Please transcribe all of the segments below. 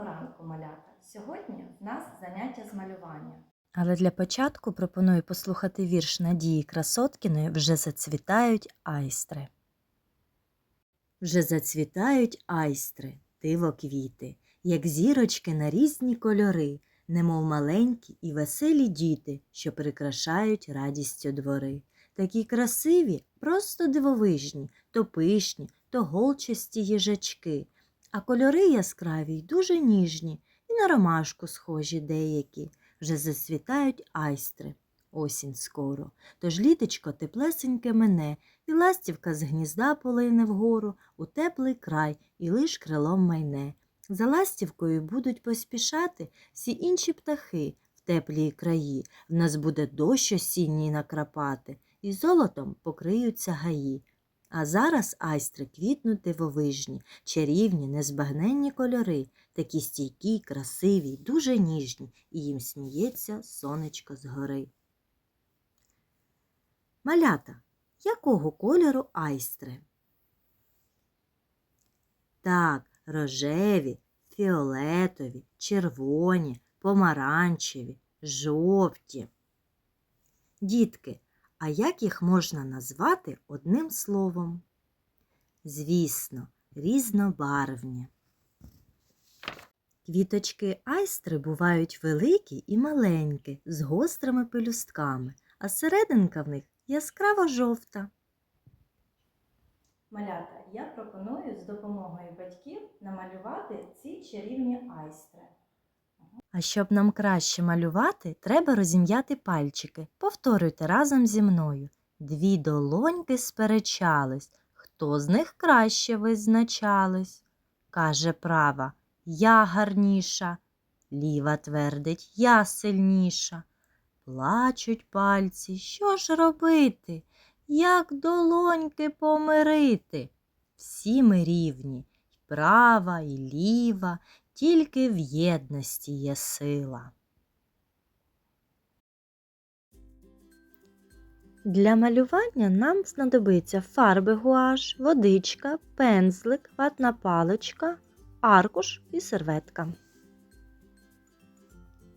Доброго ранку, малята! Сьогодні в нас заняття з малювання. Але для початку пропоную послухати вірш Надії Красоткіної Вже зацвітають айстри. Вже зацвітають айстри, диво квіти, як зірочки на різні кольори, немов маленькі і веселі діти, що прикрашають радістю двори. Такі красиві, просто дивовижні, то пишні, то голчасті їжачки, а кольори яскраві й дуже ніжні, і на ромашку схожі деякі. Вже засвітають айстри. Осінь скоро. Тож літечко теплесеньке мене, і ластівка з гнізда полине вгору у теплий край і лиш крилом майне. За ластівкою будуть поспішати всі інші птахи в теплій краї. В нас буде дощ осінній накрапати, і золотом покриються гаї. А зараз айстри квітнуть дивовижні, чарівні, незбагненні кольори, такі стійкі, красиві, дуже ніжні, і їм сміється сонечко згори. Малята, якого кольору айстри? Так, рожеві, фіолетові, червоні, помаранчеві, жовті. Дітки, а як їх можна назвати одним словом? Звісно, різнобарвні. Квіточки айстри бувають великі і маленькі, з гострими пелюстками, а серединка в них яскраво жовта. Малята, я пропоную з допомогою батьків намалювати ці чарівні айстри. А щоб нам краще малювати, треба розім'яти пальчики. Повторюйте разом зі мною. Дві долоньки сперечались. Хто з них краще визначались? Каже права, я гарніша. Ліва твердить, я сильніша. Плачуть пальці, що ж робити? Як долоньки помирити? Всі ми рівні, права, і ліва, тільки в єдності є сила. Для малювання нам знадобиться фарби гуаш, водичка, пензлик, ватна паличка, аркуш і серветка.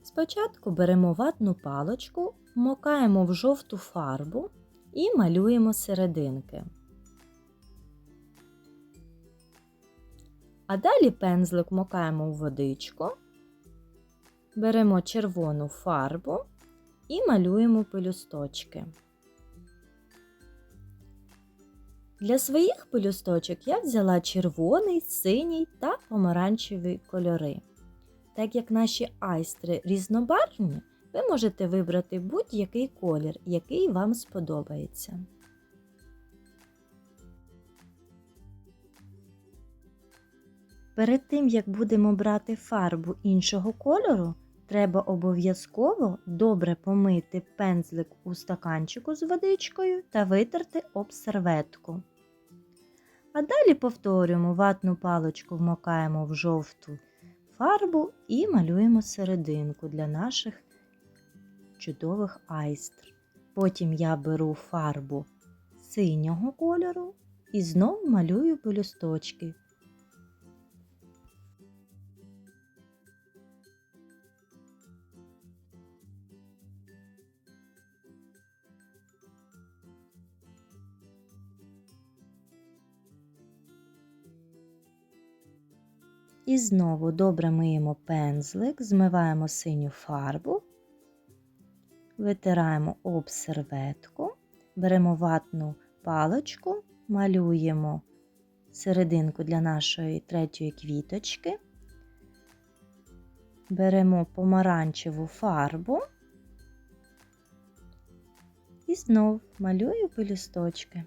Спочатку беремо ватну паличку, вмокаємо в жовту фарбу і малюємо серединки. А далі пензлик вмокаємо у водичку, беремо червону фарбу і малюємо пелюсточки. Для своїх пелюсточок я взяла червоний, синій та помаранчевий кольори. Так як наші айстри різнобарвні, ви можете вибрати будь-який колір, який вам сподобається. Перед тим, як будемо брати фарбу іншого кольору, треба обов'язково добре помити пензлик у стаканчику з водичкою та витерти об серветку. А далі повторюємо ватну паличку вмокаємо в жовту фарбу і малюємо серединку для наших чудових айстр. Потім я беру фарбу синього кольору і знову малюю пелюсточки. І знову добре миємо пензлик, змиваємо синю фарбу, витираємо об серветку, беремо ватну паличку, малюємо серединку для нашої третьої квіточки, беремо помаранчеву фарбу і знов малюю пелюсточки.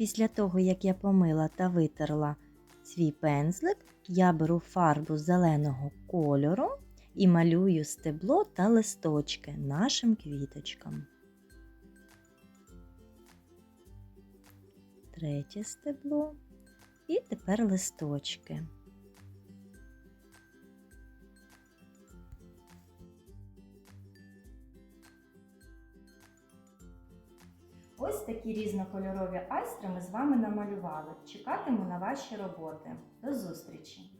Після того, як я помила та витерла свій пензлик, я беру фарбу зеленого кольору і малюю стебло та листочки нашим квіточкам. Третє стебло і тепер листочки. Ось такі різнокольорові айстри ми з вами намалювали. Чекатиму на ваші роботи. До зустрічі!